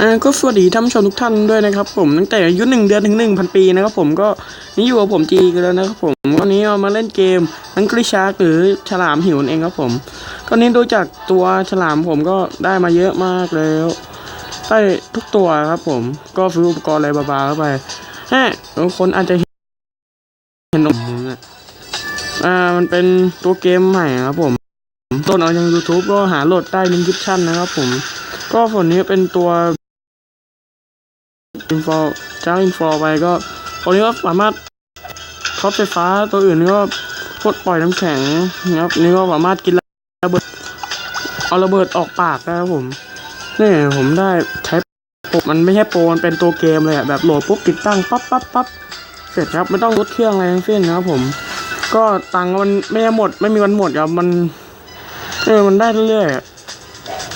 อ่าก็สวัสดีท่านผู้ชมทุกท่านด้วยนะครับ ผมตั้งแต่อายุหนึ่งเดือนถึงหนึ่งพันปีนะครับผมก็นี่อยู่กับผมจีกันแล้วนะครับผมวันนี้เรามาเล่นเกมอังกฤษชาร์กหรือฉลามหิวนเองครับผมก็นี้ดูจากตัวฉลามผมก็ได้มาเยอะมากแล้วได้ทุกตัวครับผมก็ซื้ออุปกรณ์อะไรบาๆเข้าไปฮะบางคนอาจจะเห็นตรงนี้นะอ่ามันเป็นตัวเกมใหม่ครับผมต้นเอาจาก YouTube ก็หาโหลดได้ลิงก์คลิปชั่นนะครับผม ก็ส่วนนี้เป็นตัวอินฟอจ้างอินฟอไปก็ตัวนี้ก็สามารถท็อปไฟฟ้าตัวอื่นก็พดปล่อยน้ำแข็งนะครับนี่ก็สามารถกินระเบิดเอาระเบิดออกปากได้ครับผมนี่ผมได้ใช้ปมันไม่ใช่โปรมันเป็นตัวเกมเลยอะแบบโหลดปุ๊บติดตั้งปั๊บปั๊บปั๊บเสร็จครับไม่ต้องลดเครื่องอะไรทั้งสิ้นนะครับผม ก็ตังค์มันไม่หมด ไม่มีวันหมดครับมันเออมันได้เรื่อยๆ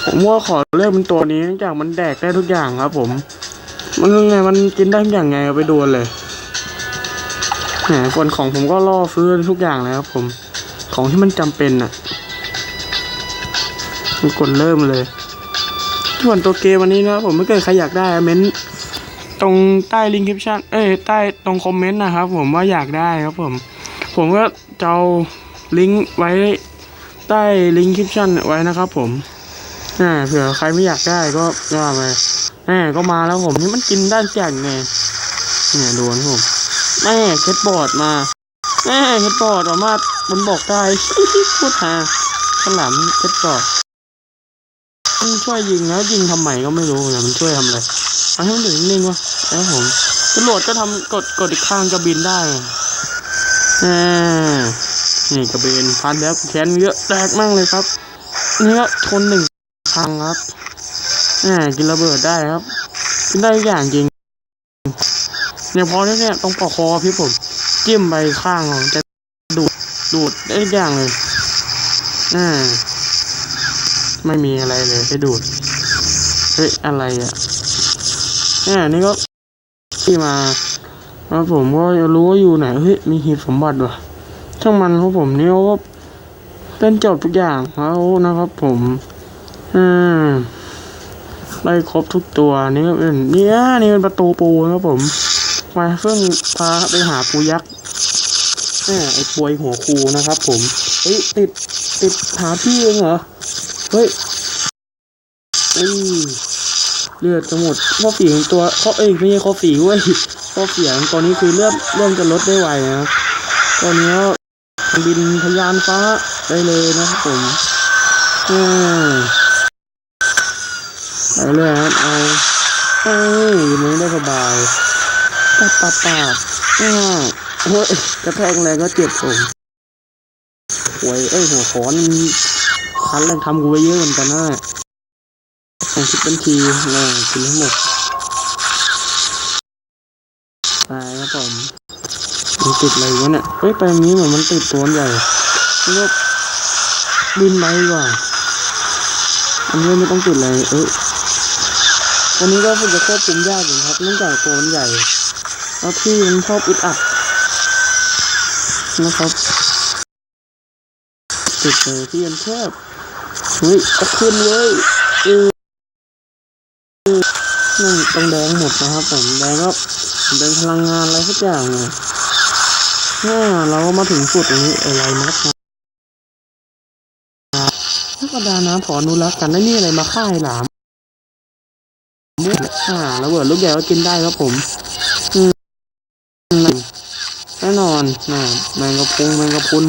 ผมว่าขอเลือกเป็นตัวนี้เนื่องจากมันแดกได้ทุกอย่างครับ ผม มันยังไงมันกินได้ทุกอย่างไงเอาไปดูเลยแหมส่วนของผมก็ล่อซื้อทุกอย่างเลยครับ ผม ของที่มันจำเป็นอะมันกดเริ่มเลย ส่วนตัวเกมวันนี้นะครับผมไม่เกิดใครอยากได้เม้นตรงใต้ลิงก์คลิปชั่นเอ้ยใต้ตรงคอมเมนต์นะครับ ผมว่าอยากได้ครับผม ผมก็จะเอาลิงก์ไว้ใต้ลิงก์คลิปชั่นไว้นะครับผม อ่าเผื่อใครไม่อยากได้ก็ว่าไปแม่ก็มาแล้วผมนี่มันกินด้ทุกอย่างไงเนี่ยดูนะผมแม่เคสบอร์ดมาแม่เคสบอร์ดสามาบนบอกได้พูดหาขางหลังเคสบอร์ดมันช่วยยิงแล้วยิงทำไมก็ไม่รู้นี่ยมันช่วยทำอะไรเอาให้มันอยู่นิ่งๆวะแล้วผมตำรวจก็ทำกดกดอีกข้างก็บินได้อ่านี่กระเบนพันแล้วแขนเยอะแตกมากเลยครับ เนี่ก็ชนหนึ่ง ครั้งครับแหมกินระเบิดได้ครับ กินได้ทุกอย่างจริงเนี่ยพอเนี่ยต้องปอกคอพี่ผมจิ้มไปข้างของจะดูดดูดได้ทุกอย่างเลยอ่าไม่มีอะไรเลยให้ดูดเฮ้ยอะไรอะเนี่ยนี่ก็ที่มาแล้วผมก็รู้ว่าอยู่ไหนเฮ้ยมีหีบสมบัติว่ะช่างมันครับผมนี่ก็เล่นจบทุกอย่างแล้วนะครับผม อืมได้ครบทุกตัวนี่ก็เป็นเนี่ยนี่เป็นประตูปูนะครับผม มาเพิ่งพาไปหาปูยักษ์นี่ไอ้ปวยหัวคูนะครับ ผมเฮ้ยติดติดหาพี่เองเหรอเฮ้ยเอ้ยเลือดจะหมดข้อฝีของตัวข้อเอ้ยไม่ใช่ข้อฝีเว้ยข้อเสียงตัวนี้คือเลือดเริ่มจะลดได้ไวนะครับตัวนี้บินทะยานฟ้าได้เลยนะครับผมอืม ไปเลยครับเอาเอ้ยอยู่นี้ได้สบายปับปับปับอ่าเฮ้ยกระแทกแรงก็เจ็บผมหวยเอ้ยหัวขอนมันคันแรงทำกูไว้เยอะเหมือนกันนะลองคิดเป็นทีแรงกินให้หมดตายครับผมมันติดอะไรวะเนี่ยเฮ้ยไปนี้เหมือนมันติดตัวใหญ่นี่ก็บินไปดีกว่าอันนี้ไม่ต้องติดเลยเอ้ย อันนี้ก็ฝึกจะควบคุมยากอยู่ครับเนื่องจากตัวมันใหญ่แล้วพี่มันชอบอึดอัดนะครับติดเลยที่มันแคบเฮ้ยเอาขึ้นเลยเออเออนี่ต้องแดงหมดนะครับผมแดงก็เป็นพลังงานอะไรทุกอย่างเลยน่าเราก็มาถึงสุดตรงนี้อะไรนักธรรมดานะขออนุรักษ์กันได้นี่อะไรมาฆ่าหลาม อ่าระเบิดลูกใหญ่ก็กินได้ครับผมอืมแน่นอนนะแมงกะพรุงแมงกะพุน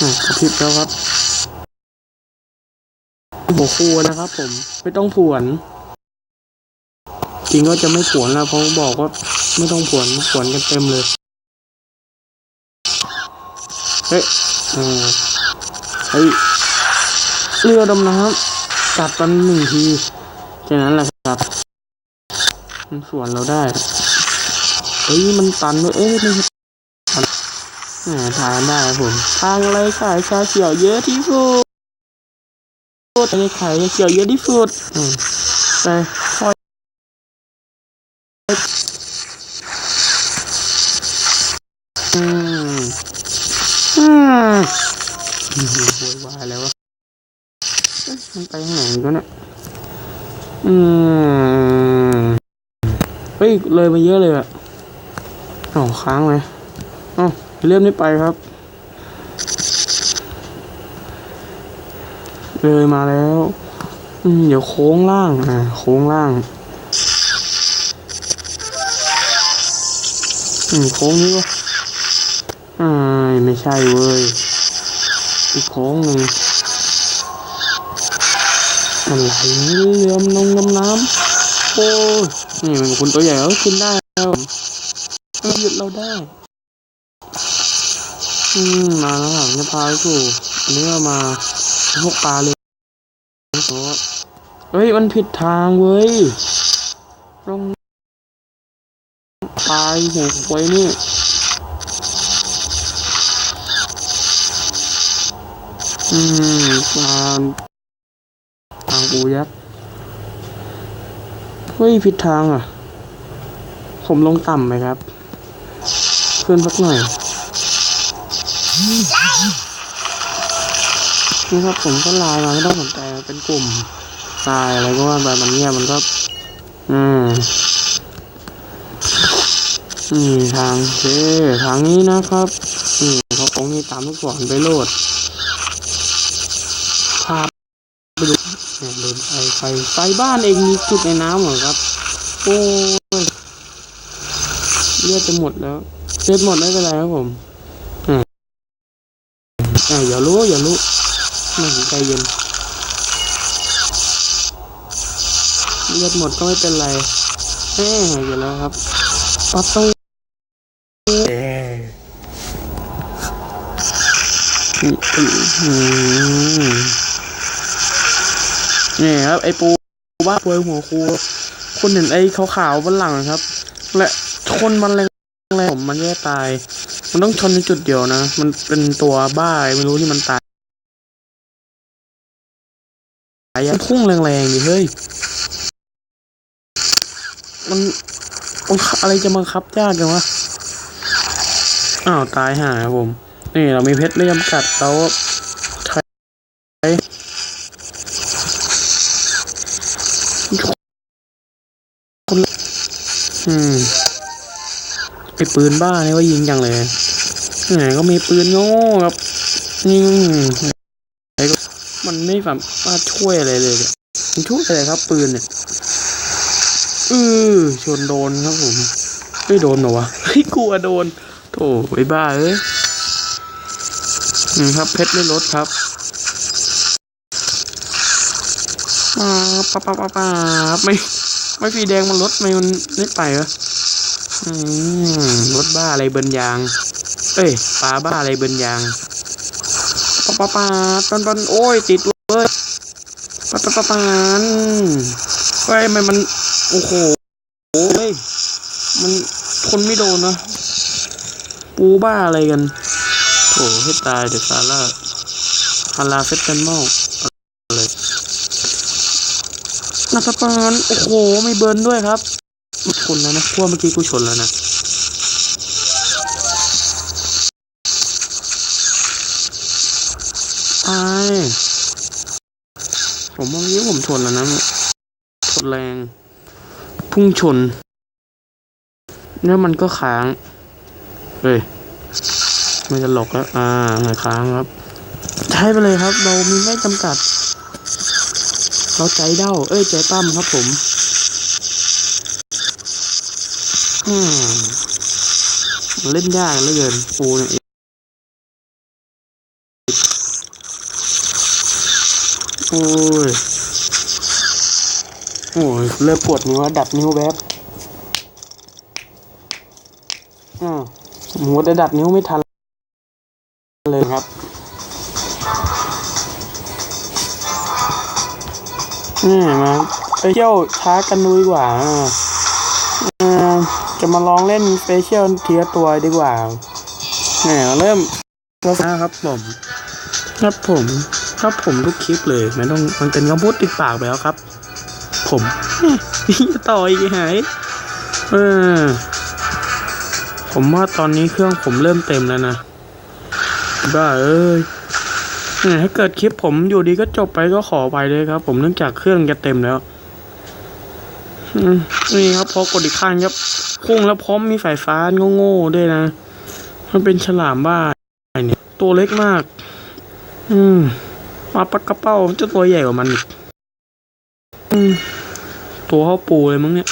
อะกระพริบแล้วครับหัวคูนะครับผมไม่ต้องผวน จริงก็จะไม่ผวนแล้วเพราะบอกว่าไม่ต้องผวนผวนกันเต็มเลยเฮ้ยอ่าเฮ้ย เรือดำน้ำกัดมันหนึ่งทีแค่นั้นแหละครับมันสวนเราได้เฮ้ยมันตันด้วยเอ้ยไม่ใช่ทานได้ผมทางอะไรขายชาเขียวเยอะที่สุดอะไรขายชาเขียวเยอะที่สุดอืมแต่พอย ไปทางไหนอีก็เนี่ยอืมเฮ้ย เลยมาเยอะเลยอะอ๋อค้างไหมอ๋อเลื่อนไม่ไปครับ เลยมาแล้วอืมเดี๋ยวโค้งล่างอ่าโค้งล่างอืมโค้งนี้วะอ่าไม่ใช่เว้ยอีกโค้งหนึ่ง อะไรเรือมนงน้ำน้ำโอ้ยนี่มันคุณตัวใหญ่แล้วกินได้แล้วมันหยุดเราได้ อืมมาแล้วครับจะพาไปสู่อันนี้เรามาพวกปลาเลยเฮ้ยมันผิดทางเว้ยต้องปลายหัวไว้นี่อืมปลาทางปูยักษ์เฮ้ยผิดทางอะ ผมลงต่ำไหมครับ ขึ้นสักหน่อย นี่ครับผมก็ไลน์มาไม่ต้องสนใจเป็นกลุ่มไลน์อะไรก็ว่าไปมันเงียบมันก็ อืมนี่ทางเจทางนี้นะครับนี่เขาตรงนี้ตามลูกศรไปโหลดภาพไป ดูเนี่ยเดินไฟไฟไฟบ้านเองมีจุดในน้ำเหรอครับ โอ้ยเลือดจะหมดแล้วเลือดหมดไม่เป็นไรครับผมอ่าอ่าอย่ารู้อย่ารู้ไม่ใจเย็นเลือดหมดก็ไม่เป็นไรเฮ้ยอยู่แล้วครับประตูเอ๊ะอืมอือืม นี่ครับ ไอปูบ้าปวยหัวครูคุณเห็นไอขาวๆบนหลังนะครับ และชนมันแรงๆผมมันแย่ตาย มันต้องชนในจุดเดียวนะ มันเป็นตัวบ้าไม่รู้ที่มันตายยังพุ่งแรงๆดิเฮ้ย มันมันอะไรจะมาคับยากจังวะ อ้าว ตายห่าครับผม นี่เรามีเพชรไม่จำกัดเราใช้คนละ อืมไอปืนบ้าเนี่ยว่ายิงจังเลยไหนก็มีปืนโง่ครับยิงไอ้ก็มันไม่สามารถช่วยอะไรเลยเนี่ยมันช่วยอะไรครับ ปืนเนี่ยอือชนโดนครับผมไม่โดนหรอวะเฮ้ยกลัวโดนโถไอ้บ้าเอ้ยอืมครับเพชรไม่ลดครับอ่าปะปะปะปะไม่ ไม่ฟีแดงมันลดไม่มันไม่ไปเหรออืมรถบ้าอะไรเบินยาง เอ้ยปลาบ้าอะไรเบินยางปะปะปะปันปันโอ้ยติดเว้ยปะปะปะปันเฮ้ยมันมันโอ้โหเฮ้ยมันทนไม่โดนนะปูบ้าอะไรกันโถให้ตายเดี๋ยวซาร่าฮาราเฟสกันมอกอะไร นักปานโอ้โหไม่เบิร์นด้วยครับชนแล้วนะพวกเมื่อกี้กูชนแล้วนะตายผมว่าเมื่อกี้ผมชนแล้วนะชนแรง พุ่งชน แล้วมันก็ค้างเฮ้ยมันจะหลอกแล้วอ่าค้างครับ ใช้ไปเลยครับ เรามีไม่จำกัด เราใจเด้า เอ้ยใจตั้มครับผมอืมเล่นยากเหลือเกินปูเนี่ยโอ้ย โอ้ย เริ่มปวดนิ้วดับนิ้วแวบอ่าหัวจะดับนิ้วไม่ทันเลยครับ นี่มาไปเที่ยวช้ากันดูดีกว่าจะมาลองเล่นเปเชียลทีละตัวดีกว่าเนี่ยเริ่มแล้วนะครับผมครับผมครับผมทุกคลิปเลยไม่ต้องมันเป็นคำพูดติดปากไปแล้วครับ ผมต่ออีกหายเออผมว่าตอนนี้เครื่องผมเริ่มเต็มแล้วนะบ้าเอ้ย ถ้าเกิดคลิปผมอยู่ดีก็จบไปก็ขอไปเลยครับ ผมเนื่องจากเครื่องจะเต็มแล้วนี่ครับพอกดอีกข้างครับพุ่งแล้วพร้อมมีสายฟ้าโง่ๆด้วยนะ มันเป็นฉลามบ้าเนี่ยตัวเล็กมาก อืมมาปักกระเป้าเจ้าตัวใหญ่กว่ามันอีกตัวเข้าปูเลยมั้งเนี่ย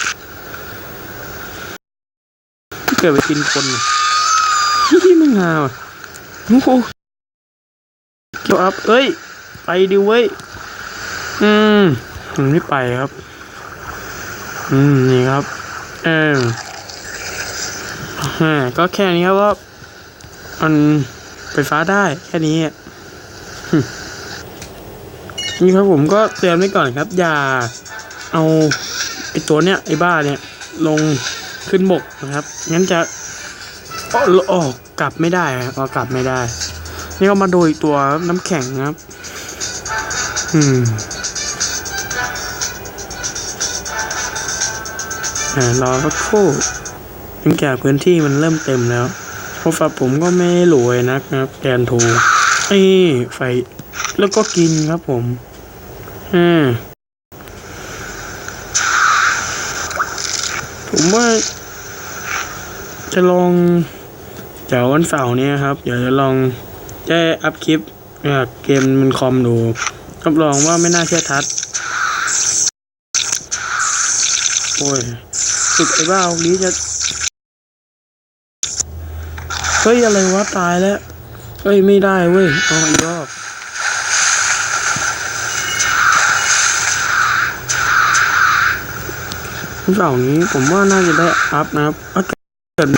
เกิดไปกินคนน่ะฮิมึงหาว่ะโอ้โห เกี่ยวอัพเอ้ย ไปดิเว้ย อืมมันไม่ไปครับ อืม นี่ครับ เออฮะก็แค่นี้ครับว่ามันไฟฟ้าได้แค่นี้นี่ครับผมก็เตือนไว้ก่อนครับ อย่าเอาไอตัวเนี้ยไอบ้าเนี่ย ลงขึ้นบกนะครับ งั้นจะออกกลับไม่ได้ออกกลับไม่ได้ นี่ก็มาโดยตัวน้ำแข็งครับ อืมรอสักครู่เนื่องจากพื้นที่มันเริ่มเต็มแล้วเพราะฝาผมก็ไม่รวยนักนะครับแกนโทรนี่ไฟแล้วก็กินครับผมอ่าผมว่า จะลองเดี๋ยววันเสาร์นี้ครับ เดี๋ยวจะลอง จะอัพคลิปจากเกมมันคอมดูรับรองว่าไม่น่าเชื่อทัด โอ้ยสุดไอ้บ้าเอานี้จะ เฮ้ย อะไรวะ ตายแล้ว เฮ้ย ไม่ได้เว้ยเอาอีกรอบเสาร์นี้ผมว่าน่าจะได้อัพนะครับถ้าเกิด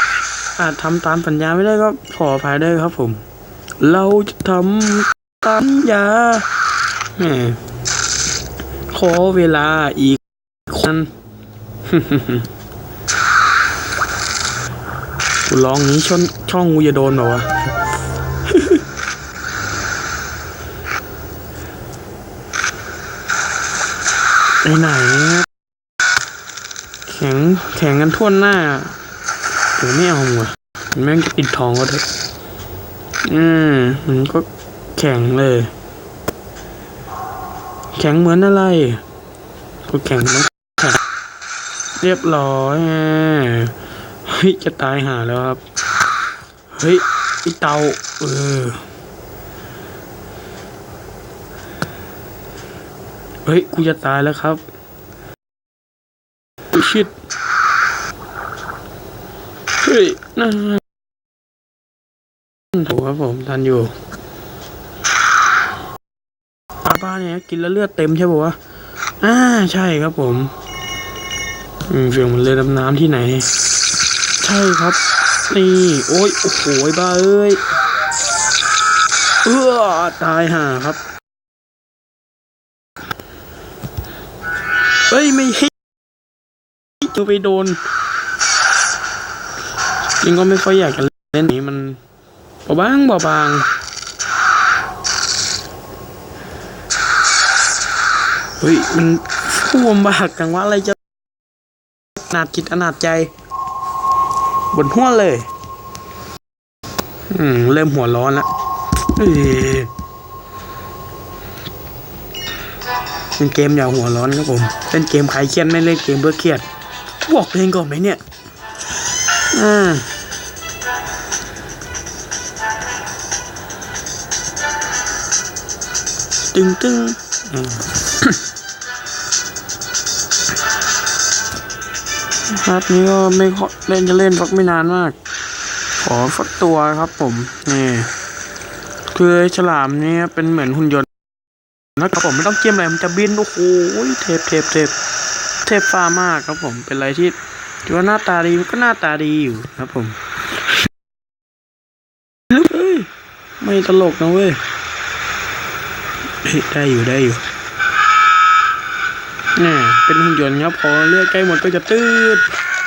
อาจทำตามสัญญาไม่ได้ก็ขออภัยด้วยครับผม เราจะทำตามสัญญาแหมขอเวลาอีกคนกูร้องนี้ช่องช่องกูจะโดนเหรอวะไปไหน แข็งแข็งกันทั่วหน้าเดี๋ยวไม่เอาว่ะมันแม่งจะปิดทองก็เถอะ อืมมันก็แข็งเลย แข็งเหมือนอะไรก็แข็งเหมือนแข็งเรียบร้อยเฮ้ยจะตายหาแล้วครับ เฮ้ยไอเตาเออเฮ้ย กูจะตายแล้วครับชิดเฮ้ยนั่น ถูกครับผมทันอยู่ปลาป้าเนี่ยกินแล้วเลือดเต็มใช่ป่วะอ่าใช่ครับผมอืมเสียงมันเรือดำน้ำที่ไหน ใช่ครับ นี่ โอ้ยโอ้โหบ้าเอ้ยเออตายห่าครับเฮ้ยไม่ให้จะไปโดนจริงก็ไม่ค่อยอยากจะเล่นนี้มัน เบาบางเบาบางเฮ้ย มันท่วมบากจังว่าอะไรจะนาดจิตขนาดใจ บนหัวเลย อืม เริ่มหัวร้อนแล้วเอ้เป็นเกมอย่าหัวร้อนครับผมเล่นเกมใครเครียดไม่เล่นเกมเพื่อเครียด บอกเพลงก่อนไหมเนี่ยอ่า ตึงตึงครับนี้ก็ไม่ค่อยเล่นจะเล่นฟักไม่นานมาก ขอฟักตัวครับผมนี่คือฉลามนี่เป็นเหมือนหุ่นยนต์นะครับผมไม่ต้องเกียมอะไรมันจะบินโอ้โหเทปเทปเทปเทปฟ้ามากครับผมเป็นอะไรที่ถือว่าหน้าตาดีก็หน้าตาดีอยู่ครับผมเฮ้ยไม่ตลกนะเว้ย ได้อยู่ได้อยู่นี่เป็นหุ่นยนต์ครับพอเลือดใกล้หมดก็จะตืด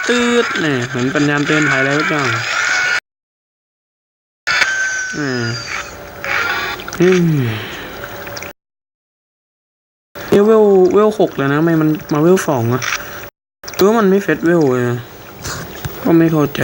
ตืดนี่เหมือนปัญญาณเตือนภัยอะไรทุกอย่างอืมเนี่ยเวลเวลหกแล้วนะไม่มันมาเวลสองอะหรือว่ามันไม่เฟสเวลเลยก็ไม่เข้าใจ